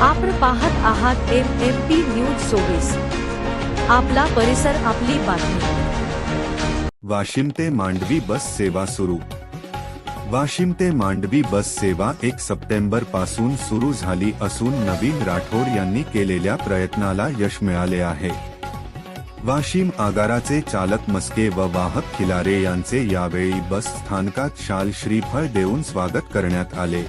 आपण पाहत आहात एम एम पी न्यूज चोवीस. आपला परिसर आपली बातमी. वाशिम ते मांडवी बस सेवा सुरू. वाशिम ते मांडवी बस सेवा एक सप्टेंबरपासून सुरू झाली असून नवीन राठोड यांनी केलेल्या प्रयत्नाला यश मिळाले आहे. वाशिम आगाराचे चालक मस्के व वाहक खिलारे यांचे यावेळी बस स्थानकात शाल श्रीफळ देऊन स्वागत करण्यात आले.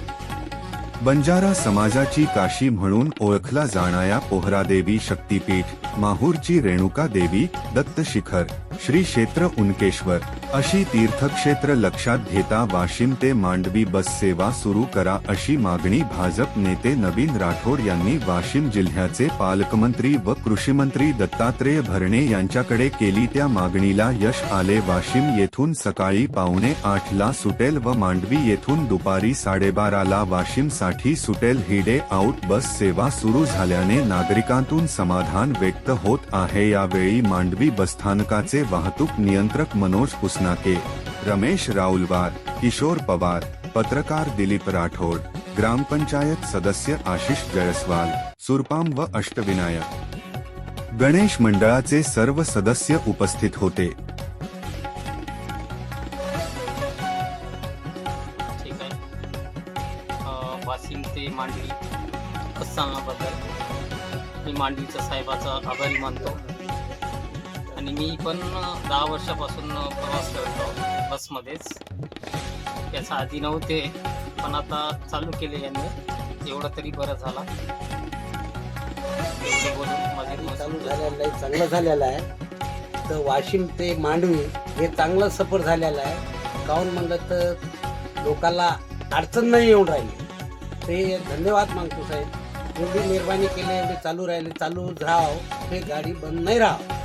बंजारा समाजाची काशी म्हणून ओळखला जाणाऱ्या पोहरादेवी शक्तीपीठ माहूरची रेणुका देवी दत्त शिखर श्री क्षेत्र उनकेश्वर. अशी तीर्थक्षेत्र लक्षात घेता वाशिम ते मांडवी बस सेवा सुरू करा अशी मागणी भाजप नेते नवीन राठोड यांनी वाशिम जिल्ह्याचे पालकमंत्री व कृषीमंत्री दत्तात्रेय भरणे यांच्याकडे केली. त्या मागणीला यश आले. वाशिम येथून सकाळी पावणे आठ ला सुटेल व मांडवी येथून दुपारी साडेबाराला वाशिमसाठी सुटेल. ही डे आउट बस सेवा सुरू झाल्याने नागरिकांतून समाधान व्यक्त होत आहे. यावेळी मांडवी बसस्थानकाचे वाहतूक नियंत्रक मनोज पुसनाके रमेश राऊलवार किशोर पवार पत्रकार दिलीप राठोड ग्रामपंचायत सदस्य आशिष जयस्वाल सुरपाम व अष्टविनायक. गणेश मंडळाचे सर्व सदस्य उपस्थित होते. ठीक आहे. अं, वाशिम ते मांडवी. मी मांडवीच्या साहेबाचा आभारी मानतो. आणि मी पण दहा वर्षापासून प्रवास करतो बसमध्येच. याचा आधी नव्हते पण आता चालू केले यांनी. एवढं तरी बरं झाला. चांगलं झालेलं आहे तर वाशिम ते मांडवी हे चांगलं सफर झालेलं आहे. काहून म्हणलं तर लोकांना अडचण नाही येऊन राहिली. ते धन्यवाद मागतो साहेब. एवढी मेहरबानी केली एवढे चालू राहिले. चालू राहाव हे गाडी बंद नाही राहावं.